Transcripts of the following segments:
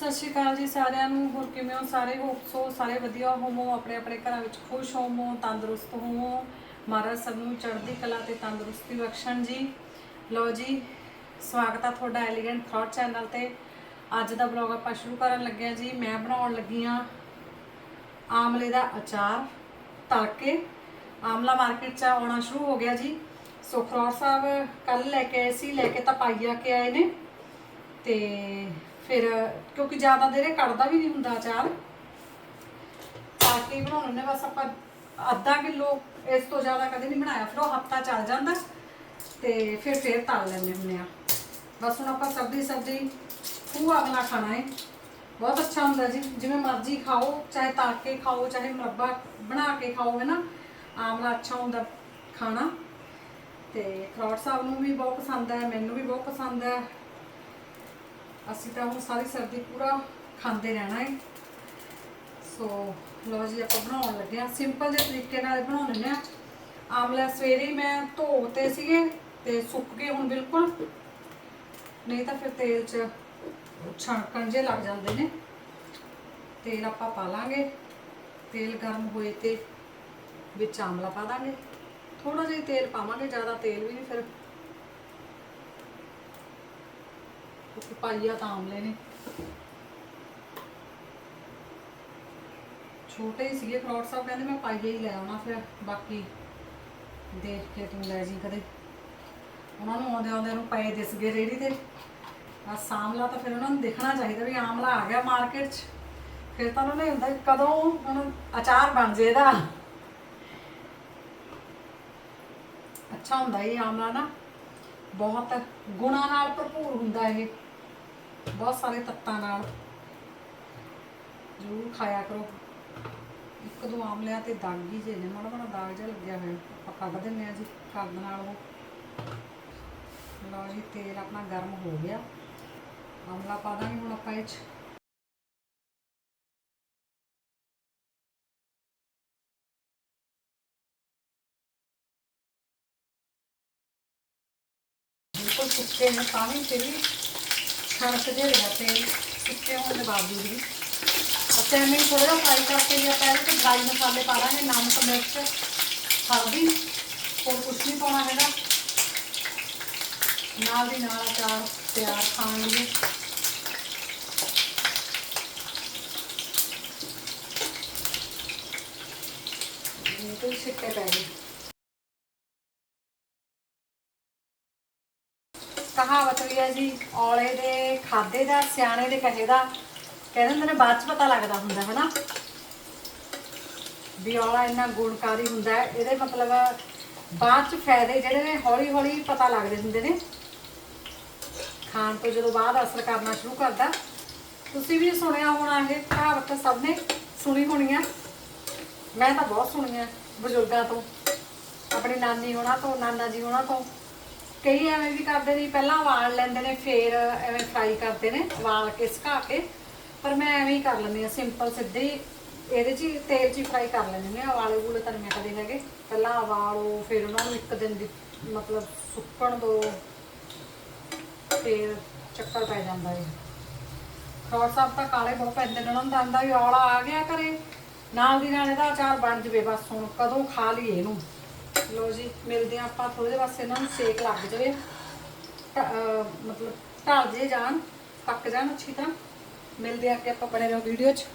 ਸਤਿ ਸ਼੍ਰੀ ਅਕਾਲ ਜੀ ਸਾਰਿਆਂ ਨੂੰ, ਹੋਰ ਕਿਵੇਂ ਹੋ? ਸਾਰੇ ਹੋਪ ਸੋ ਸਾਰੇ ਵਧੀਆ ਹੋਵੋ, ਆਪਣੇ ਆਪਣੇ ਘਰਾਂ ਵਿੱਚ ਖੁਸ਼ ਹੋਵੋ, ਤੰਦਰੁਸਤ ਹੋਵੋ। ਮਹਾਰਾਜ ਸਭ ਨੂੰ ਚੜ੍ਹਦੀ ਕਲਾ ਤੇ ਤੰਦਰੁਸਤੀ ਬਖਸ਼ਣ ਜੀ। ਲਓ ਜੀ, ਸਵਾਗਤ ਆ ਤੁਹਾਡਾ ਐਲੀਗੈਂਟ ਥਾਟ ਚੈਨਲ ਤੇ। ਅੱਜ ਦਾ ਵਲੌਗ ਆਪਾਂ ਸ਼ੁਰੂ ਕਰਨ ਲੱਗੇ ਆ ਜੀ। ਮੈਂ ਬਣਾਉਣ ਲੱਗੀ ਆ ਆਮਲੇ ਦਾ ਅਚਾਰ ਤਲ ਆਮਲਾ ਮਾਰਕੀਟ 'ਚ ਆਉਣਾ ਸ਼ੁਰੂ ਹੋ ਗਿਆ ਜੀ। ਸੋ ਖਰੋੜ ਸਾਹਿਬ ਕੱਲ ਲੈ ਕੇ ਆਏ ਸੀ, ਲੈ ਕੇ ਤਾਂ ਪਾਈਆ ਕੇ ਆਏ ਨੇ। ਤੇ ਫਿਰ, ਕਿਉਂਕਿ ਜ਼ਿਆਦਾ ਦੇਰੇ ਕੱਢਦਾ ਵੀ ਨਹੀਂ ਹੁੰਦਾ ਅਚਾਰ। ਪਾ ਕੇ ਹੀ ਬਣਾਉਣੇ ਨੇ, ਬਸ ਆਪਾਂ ਅੱਧਾ ਕਿਲੋ ਇਸ ਤੋਂ ਜ਼ਿਆਦਾ ਕਦੇ ਨਹੀਂ ਬਣਾਇਆ। ਫਿਰ ਉਹ ਹਫਤਾ ਚੱਲ ਜਾਂਦਾ ਤੇ ਫਿਰ ਫੇਰ ਤਲ ਲੈਂਦੇ ਹੁੰਦੇ ਆ। ਬਸ ਹੁਣ ਆਪਾਂ ਸਬਜ਼ੀ ਸਬਜ਼ੀ, ਖੂਹ ਅਗਲਾ ਖਾਣਾ ਹੈ ਬਹੁਤ ਅੱਛਾ ਹੁੰਦਾ ਜੀ। ਜਿਵੇਂ ਮਰਜ਼ੀ ਖਾਓ, ਚਾਹੇ ਤਲ ਕੇ ਖਾਓ, ਚਾਹੇ ਮੁਰੱਬਾ ਬਣਾ ਕੇ ਖਾਓ ਹੈ ਨਾ ਆਮਲਾ ਅੱਛਾ ਹੁੰਦਾ ਖਾਣਾ। ਤੇ ਖਰੋੜ ਸਾਹਿਬ ਨੂੰ ਵੀ ਬਹੁਤ ਪਸੰਦ ਹੈ, ਮੈਨੂੰ ਵੀ ਬਹੁਤ ਪਸੰਦ ਹੈ। ਅਸੀਂ ਤਾਂ ਹੁਣ ਸਾਰੀ ਸਰਦੀ ਪੂਰਾ ਖਾਂਦੇ ਰਹਿਣਾ ਹੈ ਸੋ ਲੋ ਜੀ, ਆਪਾਂ ਬਣਾਉਣ ਲੱਗੇ ਆ ਸਿੰਪਲ ਜਿਹੇ ਤਰੀਕੇ ਨਾਲ ਬਣਾ ਲੈਂਦੇ ਆ ਆਮਲਾ ਸਵੇਰੇ ਮੈਂ ਧੋਤੇ ਸੀਗੇ ਤੇ ਸੁੱਕ ਗਏ ਹੁਣ ਬਿਲਕੁਲ। ਨਹੀਂ ਤਾਂ ਫਿਰ ਤੇਲ 'ਚ ਛਣਕਣ ਜੇ ਲੱਗ ਜਾਂਦੇ ਨੇ। ਤੇਲ ਆਪਾਂ ਪਾ ਲਾਂਗੇ। ਤੇਲ ਗਰਮ ਹੋਏ ਤੇ ਵਿੱਚ ਆਮਲਾ ਪਾ ਦਾਂਗੇ। ਥੋੜਾ ਜਿਹਾ ਤੇਲ ਪਾਵਾਂਗੇ, ਜ਼ਿਆਦਾ ਤੇਲ ਵੀ ਨਹੀਂ ਫਿਰ ਕਿਉਂਕਿ ਪਾਈਆ ਤਾਂ ਆਮਲੇ ਨੇ। ਛੋਟੇ ਹੀ ਸੀਗੇ ਫਰੋਡ ਸਾਹਿਬ, ਕਹਿੰਦੇ ਮੈਂ ਪਾਈਆ ਹੀ ਲੈ ਆਉਣਾ ਫਿਰ, ਬਾਕੀ ਦੇਖ ਕੇ ਤੂੰ ਲੈ ਜੀ ਕਦੇ। ਉਹਨਾਂ ਨੂੰ ਆਉਂਦੇ ਆਉਂਦੇ ਨੂੰ ਪਏ ਦਿਸ ਗਏ ਰੇੜੀ ਤੇ। ਆ ਸਾਮਲਾ ਤਾਂ ਫਿਰ ਉਹਨਾਂ ਨੂੰ ਦੇਖਣਾ ਚਾਹੀਦਾ ਵੀ ਆਮਲਾ ਆ ਗਿਆ ਮਾਰਕੀਟ 'ਚ। ਫਿਰ ਤਾਂ ਉਹਨਾਂ ਨੇ ਹੁੰਦਾ ਕਦੋਂ ਹੁਣ ਅਚਾਰ ਬਣ ਜੇ ਇਹਦਾ। ਅੱਛਾ ਹੁੰਦਾ ਇਹ ਆਮਲਾ ਨਾ। ਬਹੁਤ ਗੁਣਾਂ ਨਾਲ ਭਰਪੂਰ ਹੁੰਦਾ ਇਹ। ਬਹੁਤ ਸਾਰੇ ਤੱਤਾਂ ਨਾਲ ਜ਼ਰੂਰ ਖਾਇਆ ਕਰੋ। ਇੱਕ ਦੋ ਆਮਲਿਆਂ ਤੇ ਦਾਗੀ ਜੇ ਨੇ, ਮਾੜਾ ਮਾੜਾ ਦਾਗ ਜਿਹਾ ਲੱਗਿਆ ਹੋਇਆ, ਆਪਾਂ ਕੱਢ ਦਿੰਨੇ ਆ ਜੀ ਕਰਦ ਨਾਲ ਉਹ। ਲਓ ਜੀ, ਤੇਲ ਆਪਣਾ ਗਰਮ ਹੋ ਗਿਆ। ਆਮਲਾ ਪਾ ਦਾਂਗੇ ਹੁਣ ਆਪਾਂ ਇਹ 'ਚ। ਬਿਲਕੁਲ ਸੁੱਕੇ ਨੇ, ਤਾਂ ਵੀ ਫਿਰ ਵੀ ਛਣਕ ਜੇ ਰਿਹਾ ਤੇਲ ਸੁੱਕੇ ਹੋਣ ਦੇ ਬਾਵਜੂਦ ਵੀ। ਅਤੇ ਐਵੇਂ ਹੀ ਥੋੜਾ ਜਿਹਾ ਫਰਾਈ ਕਰਕੇ ਵੀ ਆਪਾਂ ਇਹਦੇ ਤੇ ਡਰਾਈ ਮਸਾਲੇ ਪਾ ਦਾਂਗੇ, ਨਮਕ, ਮਿਰਚ, ਹਲਦੀ, ਹੋਰ ਕੁਛ ਨਹੀਂ ਪਾਉਣਾ ਹੈਗਾ। ਨਾਲ ਦੀ ਨਾਲ ਅਚਾਰ ਤਿਆਰ ਖਾਣ ਲਈ ਇਹ ਜੀ, ਔਲੇ ਦੇ, ਖਾਦੇ ਦਾ, ਸਿਆਣੇ ਦੇ ਕਹੇ ਦਾ। ਕਹਿੰਦੇ ਹੁੰਦੇ ਬਾਅਦ ਚ ਪਤਾ ਲੱਗਦਾ ਹੁੰਦਾ ਹੈ ਨਾ ਵੀ ਔਲਾ ਇੰਨਾ ਗੁਣਕਾਰੀ ਹੁੰਦਾ ਹੈ, ਇਹਦੇ ਮਤਲਬ ਬਾਅਦ ਚ ਫਾਇਦੇ ਜਿਹੜੇ ਨੇ ਹੌਲੀ ਹੌਲੀ ਪਤਾ ਲੱਗਦੇ ਹੁੰਦੇ ਨੇ। ਖਾਣ ਤੋਂ ਜਦੋਂ ਬਾਅਦ ਅਸਰ ਕਰਨਾ ਸ਼ੁਰੂ ਕਰਦਾ। ਤੁਸੀਂ ਵੀ ਸੁਣਿਆ ਹੋਣਾ ਇਹ ਕਹਾਵਤ ਸਭ ਨੇ, ਸੁਣੀ ਹੋਣੀ ਆ? ਮੈਂ ਤਾਂ ਬਹੁਤ ਸੁਣੀ ਆ, ਬਜ਼ੁਰਗਾਂ ਤੋਂ। ਆਪਣੀ ਨਾਨੀ ਹੋਣਾ ਤੋਂ, ਨਾਨਾ ਜੀ ਹੋਣਾ ਤੋਂ। ਕਈ ਐਵੇਂ ਵੀ ਕਰਦੇ ਨੇ ਪਹਿਲਾਂ ਉਬਾਲ ਲੈਂਦੇ ਨੇ, ਫੇਰ ਐਵੇਂ ਫਰਾਈ ਕਰਦੇ ਨੇ, ਉਬਾਲ ਕੇ ਸੁਕਾ ਕੇ। ਪਰ ਮੈਂ ਐਵੇਂ ਹੀ ਕਰ ਲੈਂਦੀ ਆ ਸਿੰਪਲ ਸਿੱਧੇ ਹੀ ਇਹਦੇ 'ਚ ਹੀ, ਤੇਲ 'ਚ ਹੀ ਫਰਾਈ ਕਰ ਲੈਂਦੇ ਨੇ ਉਬਾਲੇ ਉਬੂਲੇ ਤਾਂ ਮੈਂ ਕਦੇ ਹੈਗੇ। ਪਹਿਲਾਂ ਉਬਾਲੋ, ਫਿਰ ਉਹਨਾਂ ਨੂੰ ਇੱਕ ਦਿਨ ਦੀ ਮਤਲਬ ਸੁੱਕਣ ਦੋ, ਫੇਰ ਚੱਕਰ ਪੈ ਜਾਂਦਾ ਹੈ ਖਰੋੜ ਸਾਹਿਬ ਤਾਂ ਕਾਲੇ ਬਹੁਤ ਪੈਂਦੇ ਨੇ, ਉਹਨਾਂ ਨੂੰ ਤਾਂ ਵੀ ਔਲਾ ਆ ਗਿਆ ਘਰੇ, ਨਾਲ ਦੀ ਨਾਲ ਇਹਦਾ ਅਚਾਰ ਬਣ ਜਵੇ, ਬਸ ਹੁਣ ਕਦੋਂ ਖਾ ਲਈਏ ਇਹਨੂੰ। ਲੋ ਜੀ, ਮਿਲਦੇ ਆ ਆਪਾਂ ਥੋੜੇ ਜਿਹੇ ਬਸ ਇਹਨਾਂ ਨੂੰ, ਸੇਕ ਲੱਗ ਜਾਵੇ। ਢ- ਅਹ, ਮਤਲਬ ਢਲ ਜੇ ਜਾਣ, ਪੱਕ ਜਾਣ ਅੱਛੀ ਤਰ੍ਹਾਂ। ਮਿਲਦੇ ਆ ਕਿ ਆਪਾਂ ਬਣੇ ਰਹੋ ਵੀਡੀਓ 'ਚ।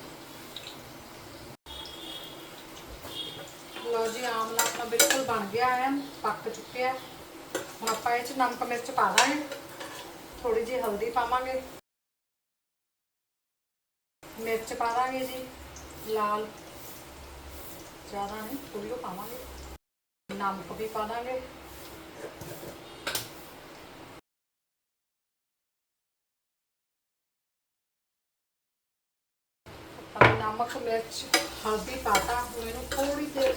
ਲੋ ਜੀ ਆਮਲਾ ਆਪਣਾ ਬਿਲਕੁਲ ਬਣ ਗਿਆ ਹੈ, ਪੱਕ ਚੁੱਕਿਆ ਹੈ। ਹੁਣ ਆਪਾਂ ਇਹ 'ਚ ਨਮਕ ਮਿਰਚ ਪਾ ਦਾਂਗੇ ਥੋੜੀ ਜਿਹੀ ਹਲਦੀ ਪਾਵਾਂਗੇ। ਮਿਰਚ ਪਾ ਦਾਂਗੇ ਜੀ, ਲਾਲ। ਜ਼ਿਆਦਾ ਨਹੀਂ ਥੋੜੀ ਜਿਹੀ ਪਾਵਾਂਗੇ। ਨਮਕ ਵੀ ਪਾ ਦਾਂਗੇ। ਨਮਕ, ਮਿਰਚ, ਹਲਦੀ ਪਾਤਾ ਹੁਣ ਇਹਨੂੰ ਥੋੜੀ ਦੇਰ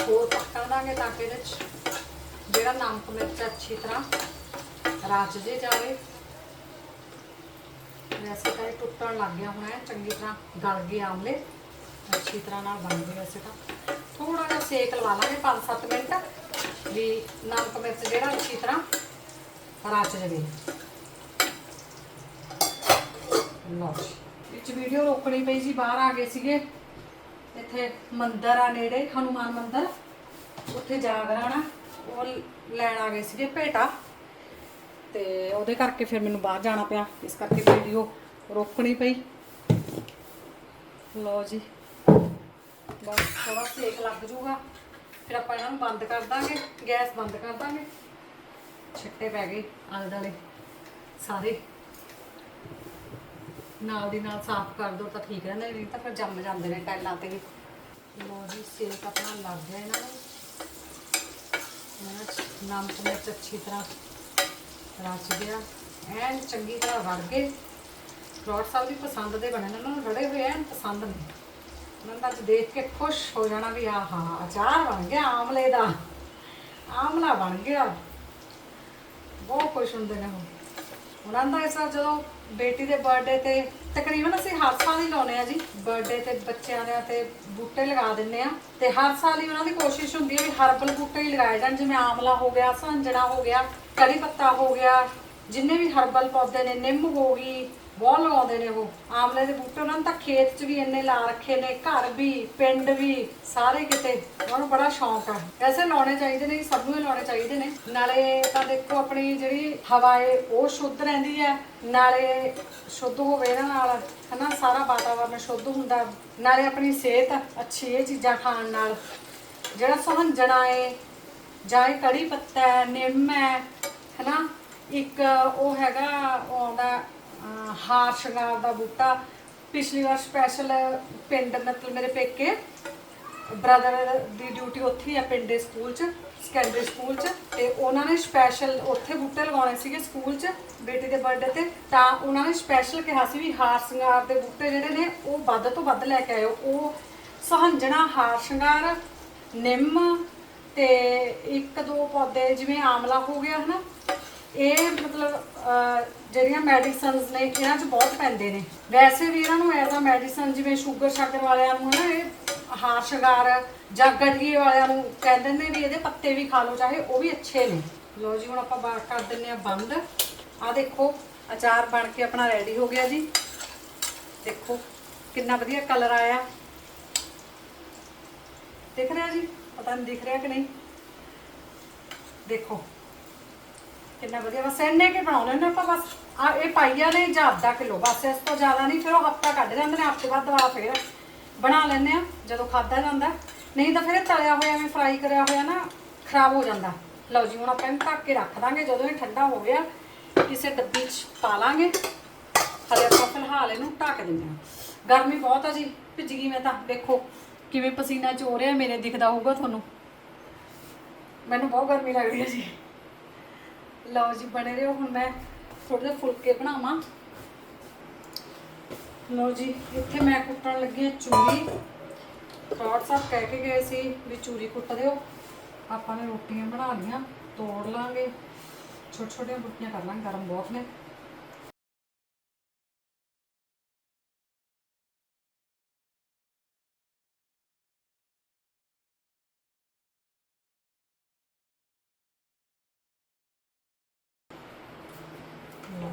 ਹੋਰ ਪੱਕਣ ਦਾਂਗੇ ਤਾਂ ਕਿ ਇਹਦੇ ਚ ਜਿਹੜਾ ਨਮਕ, ਮਿਰਚ ਅੱਛੀ ਤਰ੍ਹਾਂ ਰਚ ਜੇ ਜਾਵੇ। ਵੈਸੇ ਤਾਂ ਇਹ ਟੁੱਟਣ ਲੱਗ ਗਿਆ ਹੁਣ ਇਹ ਚੰਗੀ ਤਰ੍ਹਾਂ ਗਲ ਗਏ ਆਮਲੇ। ਅੱਛੀ ਤਰ੍ਹਾਂ ਨਾਲ ਬਣ ਗਏ ਵੈਸੇ ਤਾਂ। ਥੋੜਾ ਜਿਹਾ ਸੇਕ ਲਵਾ ਲਾਂਗੇ 5-7 ਮਿੰਟ, ਵੀ ਨਮਕ ਮਿਰਚ ਜਿਹੜਾ ਅੱਛੀ ਤਰ੍ਹਾਂ ਰਚ ਜਵੇ। ਲਓ ਵਿੱਚ ਵੀਡੀਓ ਰੋਕਣੀ ਪਈ ਜੀ ਬਾਹਰ ਆ ਗਏ ਸੀਗੇ। ਇੱਥੇ ਮੰਦਿਰ ਆ ਨੇੜੇ, ਹਨੂਮਾਨ ਮੰਦਿਰ। ਉੱਥੇ ਜਾਗਰਣ ਆ ਉਹ ਲੈਣ ਆ ਗਏ ਸੀਗੇ ਭੇਟਾ। ਤੇ ਉਹਦੇ ਕਰਕੇ ਫਿਰ ਮੈਨੂੰ ਬਾਹਰ ਜਾਣਾ ਪਿਆ। ਇਸ ਕਰਕੇ ਵੀਡੀਓ ਰੋਕਣੀ ਪਈ। ਲਓ ਜੀ ਬਸ ਥੋੜਾ ਸੇਕ ਲੱਗ ਜੂਗਾ ਫਿਰ ਆਪਾਂ ਇਹਨਾਂ ਨੂੰ ਬੰਦ ਕਰ ਦਾਂਗੇ, ਗੈਸ ਬੰਦ ਕਰ ਦਾਂਗੇ। ਛਿੱਟੇ ਪੈ ਗਏ ਆਲੇ ਦੁਆਲੇ ਸਾਰੇ। ਨਾਲ ਦੀ ਨਾਲ ਸਾਫ਼ ਕਰ ਦੋ ਤਾਂ ਠੀਕ ਰਹਿੰਦਾ, ਨਹੀਂ ਤਾਂ ਫਿਰ ਜੰਮ ਜਾਂਦੇ ਨੇ ਟਾਈਲਾਂ ਤੇ ਵੀ। ਜੀ, ਸੇਕ ਆਪਣਾ ਲੱਗ ਗਿਆ ਇਹਨਾਂ ਨੂੰ ਇਹਨਾਂ 'ਚ ਨਮਕ ਮਿਰਚ ਅੱਛੀ ਤਰ੍ਹਾਂ ਰਚ ਗਿਆ। ਐਨ ਚੰਗੀ ਤਰ੍ਹਾਂ ਰੜ ਗਏ। ਫਰੋਟ ਸਾਹਿਬ ਵੀ ਪਸੰਦ ਦੇ ਬਣੇ ਨੇ, ਉਹਨਾਂ ਨੂੰ ਰੜੇ ਹੋਏ ਐਨ ਪਸੰਦ ਨੇ। ਉਹਨਾਂ ਦਾ ਅੱਜ ਦੇਖ ਕੇ ਖੁਸ਼ ਹੋ ਜਾਣਾ ਵੀ ਆਹਾ ਅਚਾਰ ਬਣ ਗਿਆ ਆਮਲੇ ਦਾ। ਆਮਲਾ ਬਣ ਗਿਆ। ਬਹੁਤ ਖੁਸ਼ ਹੁੰਦੇ ਨੇ ਉਹ। ਉਹਨਾਂ ਦਾ ਇਸ ਵਾਰ ਜਦੋਂ ਬੇਟੀ ਦੇ ਬਰਥਡੇ ਤੇ ਤਕਰੀਬਨ ਅਸੀਂ ਹਰ ਸਾਲ ਹੀ ਲਾਉਨੇ ਆ ਜੀ। ਬਰਥਡੇ ਤੇ ਬੱਚਿਆਂ ਦੇ ਤੇ ਬੂਟੇ ਲਗਾ ਦਿੰਨੇ ਆ ਤੇ ਹਰ ਸਾਲ ਹੀ ਉਹਨਾਂ ਦੀ ਕੋਸ਼ਿਸ਼ ਹੁੰਦੀ ਹੈ ਵੀ ਹਰਬਲ ਬੂਟੇ ਹੀ ਲਗਾਏ ਜਾਣ। ਜਿਵੇਂ ਆਮਲਾ ਹੋ ਗਿਆ ਸੰਜਣਾ ਹੋ ਗਿਆ ਕੜੀ ਪੱਤਾ ਹੋ ਗਿਆ, ਜਿੰਨੇ ਵੀ ਹਰਬਲ ਪੌਦੇ ਨੇ, ਨਿੰਮ ਹੋ ਗਈ ਬਹੁਤ ਲਗਾਉਂਦੇ ਨੇ ਉਹ। ਆਮਲੇ ਦੇ ਬੂਟੇ, ਉਹਨਾਂ ਨੇ ਤਾਂ ਖੇਤ 'ਚ ਵੀ ਇੰਨੇ ਲਾ ਰੱਖੇ ਨੇ, ਘਰ ਵੀ, ਪਿੰਡ ਵੀ, ਸਾਰੇ ਕਿਤੇ। ਉਹਨਾਂ ਨੂੰ ਬੜਾ ਸ਼ੌਂਕ ਆ। ਐਸੇ ਲਾਉਣੇ ਚਾਹੀਦੇ ਨੇ, ਸਭ ਨੂੰ ਹੀ ਲਾਉਣੇ ਚਾਹੀਦੇ ਨੇ। ਨਾਲੇ ਤਾਂ ਦੇਖੋ, ਆਪਣੀ ਜਿਹੜੀ ਹਵਾ ਏ, ਉਹ ਸ਼ੁੱਧ ਰਹਿੰਦੀ ਹੈ ਨਾਲੇ ਸ਼ੁੱਧ ਹੋਵੇ ਇਹਨਾਂ ਨਾਲ, ਹਨਾ, ਸਾਰਾ ਵਾਤਾਵਰਨ ਸ਼ੁੱਧ ਹੁੰਦਾ। ਨਾਲੇ ਆਪਣੀ ਸਿਹਤ ਅੱਛੀ ਇਹ ਚੀਜ਼ਾਂ ਖਾਣ ਨਾਲ। ਜਿਹੜਾ ਸੁਹੰਜਣਾ ਏ, ਜਾਂ ਇਹ ਕੜੀ ਪੱਤਾ ਹੈ ਨਿੰਮ ਹੈ ਹਨਾ, ਇੱਕ ਉਹ ਹੈਗਾ, ਉਹ ਆਉਂਦਾ ਹਾਰ ਸ਼ਿੰਗਾਰ ਦਾ ਬੂਟਾ। ਪਿਛਲੀ ਵਾਰ ਸਪੈਸ਼ਲ ਪਿੰਡ ਮਤਲਬ ਮੇਰੇ ਪੇਕੇ ਬ੍ਰਦਰ ਦੀ ਡਿਊਟੀ ਉੱਥੇ ਆ ਪਿੰਡ ਦੇ ਸਕੂਲ 'ਚ ਸੈਕੰਡਰੀ ਸਕੂਲ 'ਚ। ਤੇ ਉਹਨਾਂ ਨੇ ਸਪੈਸ਼ਲ ਉੱਥੇ ਬੂਟੇ ਲਗਾਉਣੇ ਸੀਗੇ ਸਕੂਲ 'ਚ, ਬੇਟੀ ਦੇ ਬਰਥਡੇ ਤੇ। ਤਾਂ ਉਹਨਾਂ ਨੇ ਸਪੈਸ਼ਲ ਕਿਹਾ ਸੀ ਵੀ ਹਾਰ ਸ਼ਿੰਗਾਰ ਦੇ ਬੂਟੇ ਜਿਹੜੇ ਨੇ, ਉਹ ਵੱਧ ਤੋਂ ਵੱਧ ਲੈ ਕੇ ਆਇਓ। ਉਹ ਸਹੰਜਣਾ ਹਾਰ ਸ਼ਿੰਗਾਰ, ਨਿੰਮ ਤੇ ਇੱਕ ਦੋ ਪੌਦੇ ਜਿਵੇਂ ਆਮਲਾ ਹੋ ਗਿਆ, ਹਨਾ? ਇਹ ਮਤਲਬ ਜਿਹੜੀਆਂ ਮੈਡੀਸਨਸ ਨੇ, ਇਹਨਾਂ 'ਚ ਬਹੁਤ ਪੈਂਦੇ ਨੇ। ਵੈਸੇ ਵੀ ਇਹਨਾਂ ਨੂੰ ਐਜ਼ ਆ ਮੈਡੀਸਨ ਜਿਵੇਂ ਸ਼ੂਗਰ ਸ਼ਾਗਰ ਵਾਲਿਆਂ ਨੂੰ ਨਾ, ਇਹ ਹਾਰ ਸ਼ਿੰਗਾਰ ਜਾਂ ਗਠੀਏ ਵਾਲਿਆਂ ਨੂੰ ਕਹਿੰਦੇ ਨੇ ਵੀ ਇਹਦੇ ਪੱਤੇ ਵੀ ਖਾ ਲਓ, ਚਾਹੇ ਉਹ ਵੀ ਅੱਛੇ ਨੇ। ਲੋ ਜੀ, ਹੁਣ ਆਪਾਂ ਬਾਹਰ ਕਰ ਦਿੰਨੇ ਆ ਬੰਦ। ਆ ਦੇਖੋ, ਅਚਾਰ ਬਣ ਕੇ ਆਪਣਾ ਰੈਡੀ ਹੋ ਗਿਆ ਜੀ। ਦੇਖੋ, ਕਿੰਨਾ ਵਧੀਆ ਕਲਰ ਆਇਆ। ਦਿਖ ਰਿਹਾ ਜੀ? ਪਤਾ ਨਹੀਂ ਦਿਖ ਰਿਹਾ ਕਿ ਨਹੀਂ? ਦੇਖੋ। ਕਿੰਨਾ ਵਧੀਆ। ਬਸ ਇੰਨੇ ਕੇ ਬਣਾਉਣੇ ਨੇ ਆਪਾਂ, ਬਸ ਆ ਇਹ ਪਾਈਆ ਨੇ ਜਾਂ ਅੱਧਾ ਕਿਲੋ। ਬਸ ਇਸ ਤੋਂ ਜ਼ਿਆਦਾ ਨਹੀਂ, ਫਿਰ ਉਹ ਹਫਤਾ ਕੱਢ ਜਾਂਦੇ ਨੇ, ਹਫ਼ਤੇ ਬਾਅਦ ਦੁਬਾਰਾ ਫਿਰ ਬਣਾ ਲੈਂਦੇ ਆ ਜਦੋਂ ਖਾਦਾ ਜਾਂਦਾ। ਨਹੀਂ ਤਾਂ ਫਿਰ ਇਹ ਤਲਿਆ ਹੋਇਆ, ਐਵੇਂ ਫਰਾਈ ਕਰਿਆ ਹੋਇਆ ਨਾ, ਖਰਾਬ ਹੋ ਜਾਂਦਾ। ਲਓ ਜੀ, ਹੁਣ ਆਪਾਂ ਇਹਨੂੰ ਢੱਕ ਕੇ ਰੱਖ ਦਾਂਗੇ, ਜਦੋਂ ਇਹ ਠੰਡਾ ਹੋ ਗਿਆ, ਕਿਸੇ ਡੱਬੀ 'ਚ ਪਾ ਲਾਂਗੇ। ਹਲੇ ਆਪਾਂ ਫਿਲਹਾਲ ਇਹਨੂੰ ਢੱਕ ਦਿੰਦੇ ਹਾਂ। ਗਰਮੀ ਬਹੁਤ ਆ ਜੀ, ਭਿੱਜ ਗਈ ਮੈਂ ਤਾਂ ਦੇਖੋ ਕਿਵੇਂ ਪਸੀਨਾ ਚੋ ਰਿਹਾ, ਮੇਰੇ ਦਿਖਦਾ ਹੋਊਗਾ ਤੁਹਾਨੂੰ। ਮੈਨੂੰ ਬਹੁਤ ਗਰਮੀ ਲੱਗਦੀ ਹੈ ਜੀ। ਲਓ ਜੀ, ਬਣੇ ਰਹੋ। ਹੁਣ ਮੈਂ ਥੋੜੇ ਜਿਹੇ ਫੁਲਕੇ ਬਣਾਵਾਂ। ਲਓ ਜੀ, ਇੱਥੇ ਮੈਂ ਕੁੱਟਣ ਲੱਗੀ ਹਾਂ ਚੂਰੀ। ਖਰੋੜ ਸਾਹਿਬ ਕਹਿ ਕੇ ਗਏ ਸੀ ਵੀ ਚੂਰੀ ਕੁੱਟ ਦਿਓ। ਆਪਾਂ ਨੇ ਰੋਟੀਆਂ ਬਣਾ ਲਈਆਂ, ਤੋੜ ਲਾਂਗੇ। ਛੋਟੇ ਛੋਟੀਆਂ ਰੋਟੀਆਂ ਕਰ ਲਾਂਗੇ, ਗਰਮ ਬਹੁਤ ਨੇ।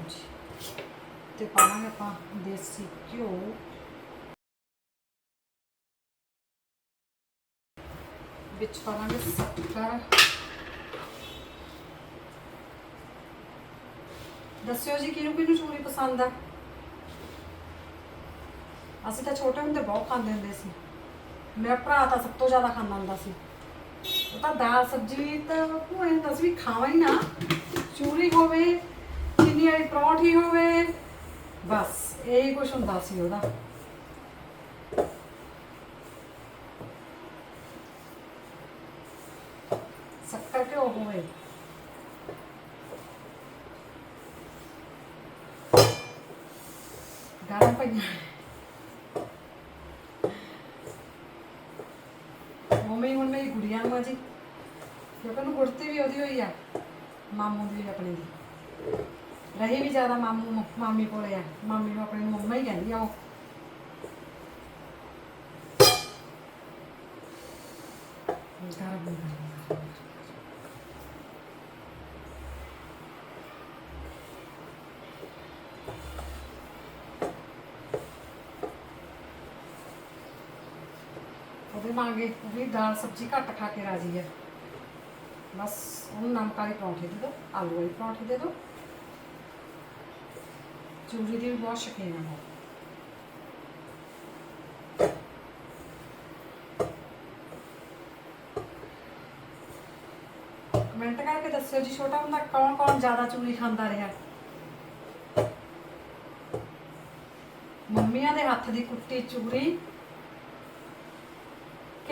ਲਓ ਤੇ ਪਾਵਾਂਗੇ ਆਪਾਂ ਦੇਸੀ ਘਿਓ। ਵਿੱਚ ਪਾਵਾਂਗੇ ਸ਼ੱਕਰ। ਦੱਸਿਓ ਜੀ, ਕਿਹਨੂੰ ਕਿਹਨੂੰ ਚੂਰੀ ਪਸੰਦ ਆ? ਅਸੀਂ ਤਾਂ ਛੋਟੇ ਹੁੰਦੇ ਬਹੁਤ ਖਾਂਦੇ ਹੁੰਦੇ ਸੀ। ਮੇਰਾ ਭਰਾ ਤਾਂ ਸਭ ਤੋਂ ਜ਼ਿਆਦਾ ਖਾਂਦਾ ਹੁੰਦਾ ਸੀ। ਉਹ ਤਾਂ ਦਾਲ ਸਬਜ਼ੀ ਤਾਂ ਭੂਏ ਹੁੰਦਾ ਸੀ ਵੀ ਖਾਵਾਂ ਹੀ ਨਾ। ਚੂਰੀ ਹੋਵੇ ਚੀਨੀ ਵਾਲੀ ਪਰੌਂਠੀ ਹੋਵੇ, ਬਸ, ਇਹ ਕੁਝ ਹੁੰਦਾ ਸੀ ਉਹਦਾ। ਸ਼ੱਕਰ ਘਿਓ ਹੋਵੇ। ਗਾਣਾ ਪਈਆਂ ਮੰਮੀ ਹੁਣ ਮੇਰੀ ਗੁੜੀਆ ਨੂੰ ਆ ਜੀ। ਕਿਉਂਕਿ ਉਹਨੂੰ ਗੁੜਤੀ ਵੀ ਉਹਦੀ ਹੋਈ ਆ, ਮਾਮੂ ਦੀ ਆਪਣੀ ਦੀ। ਰਹੇ ਵੀ ਜ਼ਿਆਦਾ ਮਾਮੂ ਮਾਮੀ ਕੋਲੇ ਆ। ਮਾਮੀ ਨੂੰ ਆਪਣੇ ਮੰਮਾ ਹੀ ਕਹਿੰਦੀ ਆ ਉਹ। ਉਹਦੇ ਮੰਗੇ ਵੀ ਦਾਲ ਸਬਜ਼ੀ ਘੱਟ ਖਾ ਕੇ ਰਾਜੀ ਹੈ ਬਸ ਉਹਨੂੰ ਨਮਕਾਰੀ ਪਰੌਂਠੇ ਦੇ ਦੋ ਆਲੂ ਵਾਲੀ ਪਰੌਂਠੇ ਦੇ ਦੋ ਚੂਰੀ ਦੀ ਵੀ ਬਹੁਤ ਸ਼ੌਕੀਨ ਹੈ ਕਮੈਂਟ ਕਰਕੇ ਦੱਸਿਓ ਜੀ, ਛੋਟਾ ਹੁੰਦਾ ਕੌਣ ਕੌਣ ਜ਼ਿਆਦਾ ਚੂਰੀ ਖਾਂਦਾ ਰਿਹਾ? ਮੰਮੀਆਂ ਦੇ ਹੱਥ ਦੀ ਕੁੱਟੀ, ਚੂਰੀ।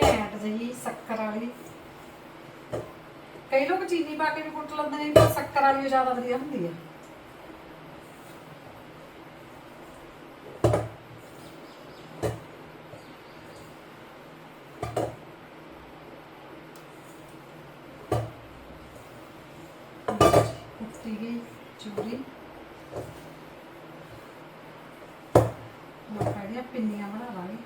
ਘੈਂਟ ਜਿਹੀ, ਸ਼ੱਕਰ ਵਾਲੀ। ਕਈ ਲੋਕ ਚੀਨੀ ਪਾ ਕੇ ਵੀ ਕੁੱਟ ਲੈਂਦੇ ਨੇ, ਪਰ ਸ਼ੱਕਰ ਵਾਲੀ ਓ ਜ਼ਿਆਦਾ ਵਧੀਆ ਹੁੰਦੀ ਹੈ ਕੁੱਟੀ ਗਈ ਚੂਰੀ। ਮੈਂ ਕਹਿੰਦੀ ਪਿੰਨੀਆਂ ਬਣਾ ਲਾਂਗੇ।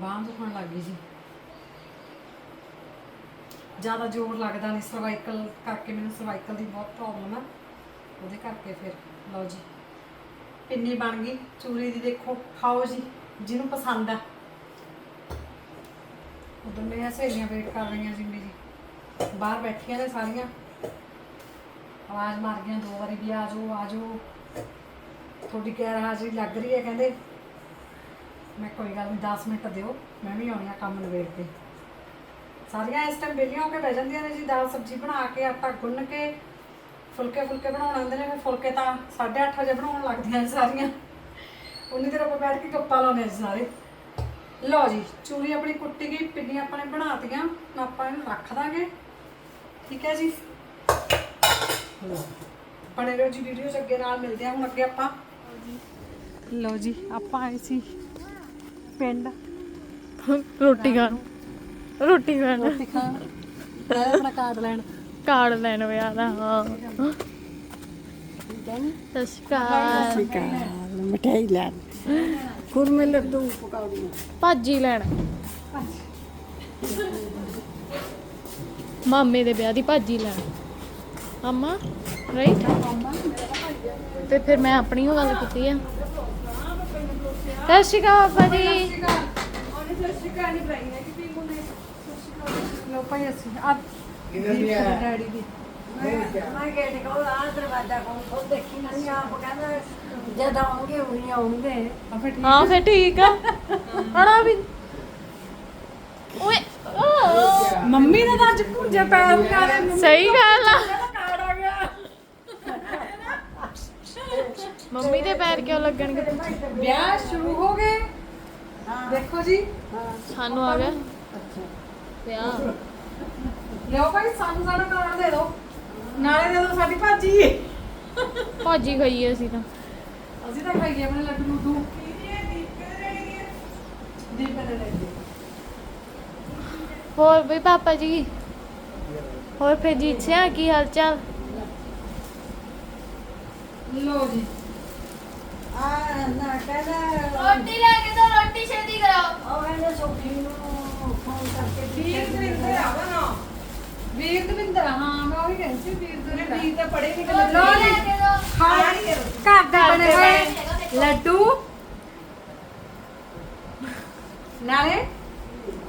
ਬਾਂਹ ਦੁਖਣ ਲੱਗ ਗਈ ਜੀ ਜ਼ਿਆਦਾ ਜ਼ੋਰ ਲੱਗਦਾ ਨਹੀਂ ਸਰਵਾਈਕਲ ਕਰਕੇ ਮੈਨੂੰ ਸਰਵਾਈਕਲ ਦੀ ਬਹੁਤ ਪ੍ਰੋਬਲਮ ਹੈ ਉਹਦੇ ਕਰਕੇ ਫਿਰ, ਲਓ ਜੀ। ਪਿੰਨੀ ਬਣ ਗਈ, ਚੂਰੀ ਦੀ ਦੇਖੋ, ਖਾਓ ਜੀ। ਜਿਹਨੂੰ ਪਸੰਦ ਆ। ਉਦੋਂ ਮੇਰੀਆਂ ਸਹੇਲੀਆਂ ਵੇਟ ਕਰ ਰਹੀਆਂ ਜੀ ਮੇਰੀ। ਬਾਹਰ ਬੈਠੀਆਂ ਨੇ ਸਾਰੀਆਂ। ਆਵਾਜ਼ ਮਾਰ ਗਈਆਂ, ਦੋ ਵਾਰੀ ਵੀ ਆ ਜਾਓ ਆ ਜਾਓ। ਤੁਹਾਡੀ ਗੈਰ ਹਾਜ਼ਰੀ ਲੱਗ ਰਹੀ ਹੈ ਕਹਿੰਦੇ। ਮੈਂ ਕੋਈ ਗੱਲ ਨਹੀਂ 10 ਮਿੰਟ ਦਿਓ, ਮੈਂ ਵੀ ਆਉਣੀ ਆ ਕੰਮ ਨਵੇੜ ਕੇ। ਸਾਰੀਆਂ ਇਸ ਟਾਈਮ ਵਿਹਲੀਆਂ ਹੋ ਕੇ ਬਹਿ ਜਾਂਦੀਆਂ ਨੇ ਜੀ, ਦਾਲ ਸਬਜ਼ੀ ਬਣਾ ਕੇ, ਆਟਾ ਗੁੰਨ ਕੇ, ਫੁਲਕੇ ਫੁਲਕੇ ਬਣਾਉਣ ਆਉਂਦੇ ਨੇ ਫਿਰ ਫੁਲਕੇ ਤਾਂ 8:30 ਵਜੇ ਬਣਾਉਣ ਲੱਗਦੀਆਂ ਨੇ ਸਾਰੀਆਂ। ਉਨੀ ਦੇਰ ਆਪਾਂ ਬੈਠ ਕੇ ਗੱਪਾਂ ਲਾਉਂਦੇ ਸੀ ਸਾਰੇ। ਲਓ ਜੀ ਚੂਰੀ ਆਪਣੀ ਕੁੱਟੀ ਗਈ ਪਿੰਨੀਆਂ ਆਪਾਂ ਨੇ ਬਣਾਤੀਆਂ ਆਪਾਂ ਇਹਨੂੰ ਰੱਖ ਦਾਂਗੇ। ਠੀਕ ਹੈ ਜੀ? ਬਣੇ ਰਹੋ ਜੀ ਵੀਡੀਓ ਚ ਅੱਗੇ ਨਾਲ ਮਿਲਦੇ ਆ ਹੁਣ ਅੱਗੇ ਆਪਾਂ। ਲਓ ਜੀ ਆਪਾਂ ਆਏ ਸੀ ਪਿੰਡ। ਰੋਟੀ ਖਾਣ ਰੋਟੀ ਖਾਣ ਰੋਟੀ ਖਾਣ ਆਪਣਾ ਕਾਰਡ ਲੈਣ। ਕਾਰਡ ਲੈਣ ਵਿਆਹ ਦਾ ਹਾਂ। ਠੀਕ ਹੈ ਨੀ ਸਤਿ ਸ਼੍ਰੀ ਅਕਾਲ। ਕਾਲ ਮਠਾਈ ਲੈਣ। ਕੁਰਮੇ ਲੱਡੂ ਪਕਾਉਣੀ ਭਾਜੀ ਲੈਣ। ਮਾਮੇ ਦੇ ਵਿਆਹ ਦੀ ਭਾਜੀ ਲੈਣ। ਅਮਾ ਰਾਈਟ ਤੇ ਫਿਰ ਮੈਂ ਆਪਣੀ ਉਹ ਗੱਲ ਕੀਤੀ ਆ। ਸਤਿ ਸ਼੍ਰੀ ਅਕਾਲ ਬਾਬਾ ਜੀ। ਭਾਈ ਅਸੀਂ ਆ ਡੈਡੀ ਦੀ। ਮੈਂ ਗੇਟ ਕੋਲ ਆ ਦਰਵਾਜ਼ਾ ਕੋਲ ਖੋਲ ਦੇਖੀ ਨਹੀਂ ਆਪ ਕਹਿੰਦਾ ਜਦ ਆਉਂਗੇ ਆਉਂਗੇ ਹਾਂ ਫਿਰ ਠੀਕ ਆ। ਹਣਾ ਵੀ। ਓਏ ਓ। ਮੰਮੀ ਨੇ ਤਾਂ ਅੱਜ ਭੁੱਜੇ ਪੈਰ ਵਿਚਾਰੇ ਮੰਮੀ ਸਹੀ ਗੱਲ ਆ। ਦਾ ਕਾਰਡ ਆ ਗਿਆ। ਮੰਮੀ ਦੇ ਪੈਰ ਕਿਉਂ ਲੱਗਣਗੇ? ਵਿਆਹ ਸ਼ੁਰੂ ਹੋ ਗਏ। ਦੇਖੋ ਜੀ। ਸਾਨੂੰ ਆ ਗਿਆ। ਵਿਆਹ। ਲਿਓ ਭਾਈ ਸਾਨੂੰ ਸਾਡਾ ਕਾਰਡ ਦੇ ਦਿਓ। ਨਾਲੇ ਦੇ ਦਿਓ ਸਾਡੀ ਭਾਜੀ। ਭਾਜੀ ਖਾਈਏ ਅਸੀਂ ਤਾਂ। ਅਸੀਂ ਤਾਂ ਖਾਈਏ ਆਪਣੇ ਲੱਡੂ ਲੁੱਡੂ। ਦੀਪ ਦੇ ਲੈ ਕੇ। ਹੋਰ ਵੀ ਪਾਪਾ ਜੀ? ਹੋਰ ਫਿਰ ਜੀਤਿਆ ਕੀ ਹਾਲ ਚਾਲ ਲਓ ਜੀ। ਆ ਨਾ ਕਹਿੰਦਾ ਰੋਟੀ ਲੈ ਕੇ ਦੋ ਰੋਟੀ ਛੇਤੀ ਕਰਾਓ। ਉਹ ਕਹਿੰਦਾ ਸੋਖੀ ਨੂੰ ਫੋਨ ਕਰਕੇ ਵੀਰ ਦਵਿੰਦਰ ਆਵਾ ਨਾ ਵੀਰ ਦਵਿੰਦਰ ਹਾਂ ਮੈਂ ਉਹੀ ਕਹਿੰਦੀ ਸੀ ਵੀਰ ਦਵਿੰਦਰ ਵੀਰ ਤਾਂ ਪੜੇ ਨਹੀਂ ਰੋਟੀ ਲੈ ਕੇ ਦੋ ਘਰ ਦੇ ਬਣੇ ਹੋਏ ਲੱਡੂ ਨਾਲੇ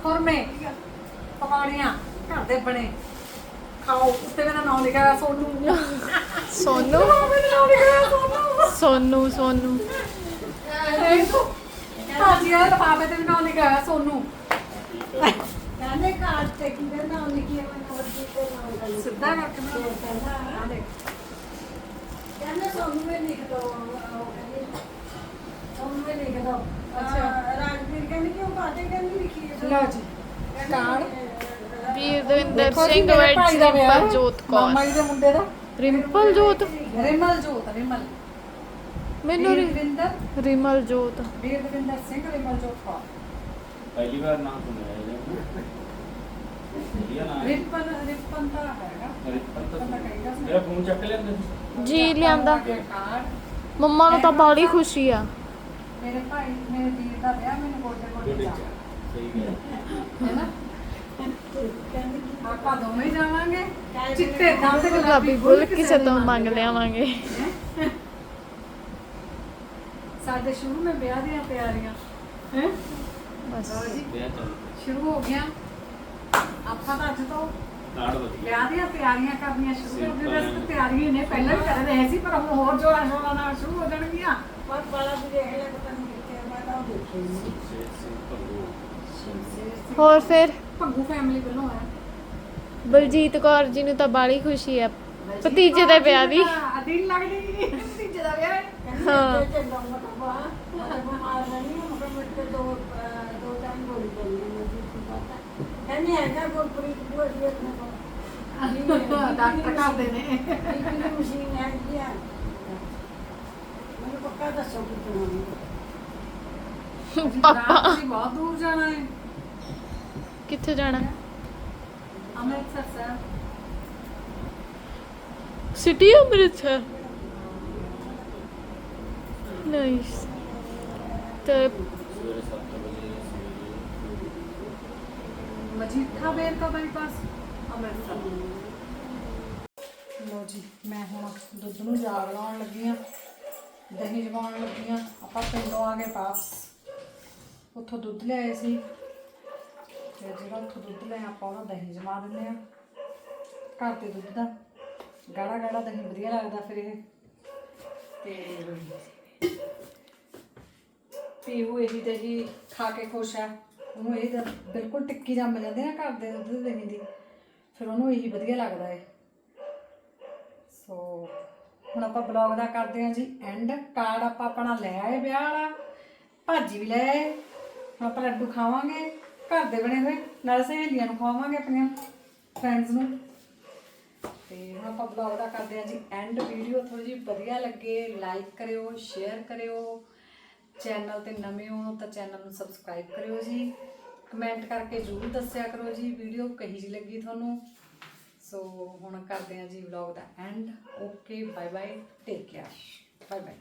ਖੁਰਮੇ ਪਕੌੜੀਆਂ ਘਰ ਦੇ ਬਣੇ। ਖਾਓ ਉੱਤੇ ਮੇਰਾ ਨਾਮ ਲਿਖਿਆ ਹੋਇਆ ਸੋਨੂ। ਸੋਨੂ? ਮੇਰਾ ਨਾਮ ਲਿਖਿਆ ਹੋਇਆ ਸੋਨੂ। ਸੋਨੂ ਸੋਨੂ। ਦੇਖੋ ਭਾਜੀ ਵਾਲੇ ਲਿਫਾਫੇ ਤੇ ਵੀ ਨਾਮ ਲਿਖਿਆ ਹੋਇਆ ਸੋਨੂ। ਕਹਿੰਦੇ ਕਾਰਡ ਤੇ ਕੀ ਕਹਿੰਦਾ ਉਹਨੇ ਕੀ ਮੈਨੂੰ ਵੱਡੀ ਤੇ ਨਾਮ ਗੱਲ ਸਿੱਧਾ ਕਰਕੇ ਮੈਂ ਕਹਿੰਦਾ ਆ ਦੇਖ। ਕਹਿੰਦਾ ਸੋਨੂੰ ਵੀ ਲਿਖ ਦੋ। ਉਹ ਕਹਿੰਦੀ ਸੋਨੂੰ ਵੀ ਲਿਖ ਦੋ। ਅੱਛਾ। ਰਾਜਵੀਰ ਕਹਿੰਦੀ ਕਿ ਉਹ ਬਾਤੇ ਕਹਿੰਦੀ ਲਿਖੀ ਹੈ। ਲਓ ਜੀ। ਕਾਰਡ ਵੀਰ ਦਵਿੰਦਰ ਸਿੰਘ ਵੈਟ ਦਾ ਰਿੰਪਲ ਜੋਤ ਮਾਮਾ ਕੌਰ। ਜੀ ਦੇ ਮੁੰਡੇ ਦਾ। ਰਿੰਪਲ ਜੋਤ? ਰਿਮਲ ਜੋਤ ਰਿਮਲ। ਮੈਨੂੰ ਵੀਰ ਰਿ- ਦਵਿੰਦਰ ਰਿਮਲ ਜੋਤ। ਵੀਰ ਦਵਿੰਦਰ ਸਿੰਘ ਰਿਮਲ ਜੋਤ ਕੌਰ। ਪਹਿਲੀ ਵਾਰ ਨਾਮ ਸੁਣਿਆ ਇਹਦਾ ਵਧੀਆ ਨਾਮ ਹੈ। ਰਿਪਨ ਰਿਪਨ ਤਾਂ ਹੈਗਾ। ਰਿਪਨ ਤਾਂ ਪਤਾ ਕਹੀਦਾ ਸੀ। ਮੇਰਾ ਫੋਨ ਚੱਕ ਲਿਆਂਦੇ ਸੀ। ਜੀ ਲਿਆਂਦਾ। ਮੰਮਾ ਨੂੰ ਤਾਂ ਬਾਲੀ ਖੁਸ਼ੀ ਆ। ਮੇਰੇ ਭਾਈ ਮੇਰੇ ਵੀਰ ਦਾ ਵਿਆਹ ਮੈਨੂੰ ਗੋਡੇ ਗੋਡੇ ਜਾ ਚ ਸਹੀ ਗੱਲ ਹੈ। ਨਾ? ਆਪਾਂ ਦੋਵੇਂ ਜਾਵਾਂਗੇ। ਚਿੱਟੇ ਥਾਂ ਤੇ ਗੁਲਾਬੀ ਫੁੱਲ ਕਿਸੇ ਤੋਂ ਮੰਗ ਲਿਆਵਾਂਗੇ। ਸਾਡੇ ਸ਼ੁਰੂ ਮੈਂ ਵਿਆਹ ਦੀਆਂ ਤਿਆਰੀਆਂ। ਹੈ? ਬਸ। ਜੀ। ਵਿਆਹ ਚੱਲ ਸ਼ੁਰੂ ਹੋ ਗਿਆ। ਆਪਾਂ ਤਾਂ ਅੱਜ ਤੋਂ ਕਾਰਡ ਵਧੀਆ। ਵਿਆਹ ਦੀਆਂ ਤਿਆਰੀਆਂ ਕਰਨੀਆਂ ਸ਼ੁਰੂ ਕਰ Simple ਵੈਸੇ ਤਾਂ ਤਿਆਰੀਆਂ ਹੀ ਨੇ ਪਹਿਲਾਂ ਵੀ ਕਰ ਰਹੇ ਸੀ ਪਰ ਹੁਣ ਹੋਰ ਜੋ ਆਸ਼ਵਾਨਾ ਨਾਲ ਸ਼ੁਰੂ ਹੋ ਜਾਣਗੀਆਂ। ਪਰ ਬਾਲਾ ਵੀ ਦੇਖ ਲੈ ਪਤਾ ਨਹੀਂ ਕਿੱਥੇ ਮੈਂ ਤਾਂ ਉਹ ਦੇਖੀ ਨਹੀਂ। ਸਿੰਪਲ ਹੋਰ ਫਿਰ? ਭੰਗੂ ਫੈਮਿਲੀ ਵੱਲੋਂ ਆਇਆ ਬਲਜੀਤ ਕੌਰ ਜੀ ਨੂੰ ਤਾਂ ਬਾਲੀ ਖੁਸ਼ੀ ਆ ਭਤੀਜੇ ਦੇ ਵਿਆਹ ਦੀ। ਦਿਨ ਲੱਗਦੀ ਭਤੀਜੇ ਦਾ ਵਿਆਹ ਹੈ। ਹਾਂ। ਤੇ ਲੰਮਾ ਟੱਬਾ ਮੈਂ ਬਿਮਾਰ ਨਹੀਂ ਦੋ ਅਹ, ਦੋ ਟਾਈਮ ਗੋਲੀ ਚੱਲੀ ਮੈਂ ਜੀ ਕਹਿੰਦੇ ਹੈਗਾ ਗੁਰਪ੍ਰੀਤ ਬੁਆ ਜੀ ਆਪਣੇ ਕੋਲ। ਡਾਕਟਰ ਕਰਦੇ ਨੇ। ਬੀਪੀ ਦੀ ਮਸ਼ੀਨ ਹੈਗੀ ਆ। ਮੈਨੂੰ ਪੱਕਾ ਦੱਸੋ ਕਿਤਨਾ ਪਾਪਾ। ਤੁਸੀਂ ਬਹੁਤ ਦੂਰ ਜਾਣਾ ਹੈ। ਕਿੱਥੇ ਜਾਣਾ? ਅੰਮ੍ਰਿਤਸਰ ਸਾਹਿਬ। ਸਿਟੀ ਅੰਮ੍ਰਿਤਸਰ? ਨਾਈਸ ਤੇ ਸਵੇਰੇ 7 ਵਜੇ ਮਜੀਠਾ ਬੇਰ ਕਾ ਬਾਈਪਾਸ ਅੰਮ੍ਰਿਤਸਰ ਲੋ ਜੀ, ਮੈਂ ਹੁਣ ਦੁੱਧ ਨੂੰ ਜਾਗ ਲਾਉਣ ਲੱਗੀ ਆ ਦਹੀਂ ਜਮਾਉਣ ਲੱਗੀ ਆ ਆਪਾਂ ਪਿੰਡੋਂ ਆ ਗਏ ਵਾਪਸ। ਉੱਥੋਂ ਦੁੱਧ ਲਿਆਏ ਸੀ। ਤੇ ਜਿਹੜਾ ਉੱਥੋਂ ਦੁੱਧ ਲਿਆ ਆਪਾਂ ਉਹਦਾ ਦਹੀਂ ਜਮਾ ਦਿੰਦੇ ਆ ਘਰ ਦੇ ਦੁੱਧ ਦਾ ਗਾੜਾ ਗਾੜਾ ਦਹੀਂ ਵਧੀਆ ਲੱਗਦਾ ਫਿਰ ਇਹ। ਤੇ ਪੀਹੂ ਇਹੀ ਦਹੀਂ ਖਾ ਕੇ ਖੁਸ਼ ਆ। ਉਹਨੂੰ ਇਹ ਤਾਂ ਬਿਲਕੁਲ ਟਿੱਕੀ ਜੰਮ ਜਾਂਦੀ ਨਾ ਘਰ ਦੇ ਦੁੱਧ ਦੇ ਦਹੀਂ ਦੀ। ਫਿਰ ਉਹਨੂੰ ਇਹੀ ਵਧੀਆ ਲੱਗਦਾ ਹੈ ਸੋ, ਹੁਣ ਆਪਾਂ ਬਲੌਗ ਦਾ ਕਰਦੇ ਹਾਂ ਜੀ ਐਂਡ ਕਾਰਡ ਆਪਾਂ ਆਪਣਾ ਲੈ ਆਏ ਵਿਆਹ ਵਾਲਾ, ਭਾਜੀ ਵੀ ਲੈ ਆਏ। ਹੁਣ ਆਪਾਂ ਲੱਡੂ ਖਾਵਾਂਗੇ, ਘਰ ਦੇ ਬਣੇ ਹੋਏ, ਨਾਲ ਸਹੇਲੀਆਂ ਨੂੰ ਖਵਾਵਾਂਗੇ ਆਪਣੀਆਂ ਫਰੈਂਡਸ ਨੂੰ। ਤੇ ਹੁਣ ਆਪਾਂ ਬਲੌਗ ਦਾ ਕਰਦੇ ਹਾਂ ਜੀ ਐਂਡ ਵੀਡੀਓ ਥੋੜੀ ਜਿਹੀ ਵਧੀਆ ਲੱਗੇ ਲਾਈਕ ਕਰਿਓ ਸ਼ੇਅਰ ਕਰਿਓ। ਚੈਨਲ ਤੇ ਨਵੇਂ ਹੋ ਤਾਂ ਚੈਨਲ ਨੂੰ ਸਬਸਕ੍ਰਾਈਬ ਕਰਿਓ ਜੀ। ਕਮੈਂਟ ਕਰਕੇ ਜ਼ਰੂਰ ਦੱਸਿਆ ਕਰੋ ਜੀ, ਵੀਡੀਓ ਕਹੀ ਜੀ ਲੱਗੀ ਤੁਹਾਨੂੰ। ਸੋ ਹੁਣ ਕਰਦੇ ਹਾਂ ਜੀ ਵਲੌਗ ਦਾ end okay bye bye take care bye bye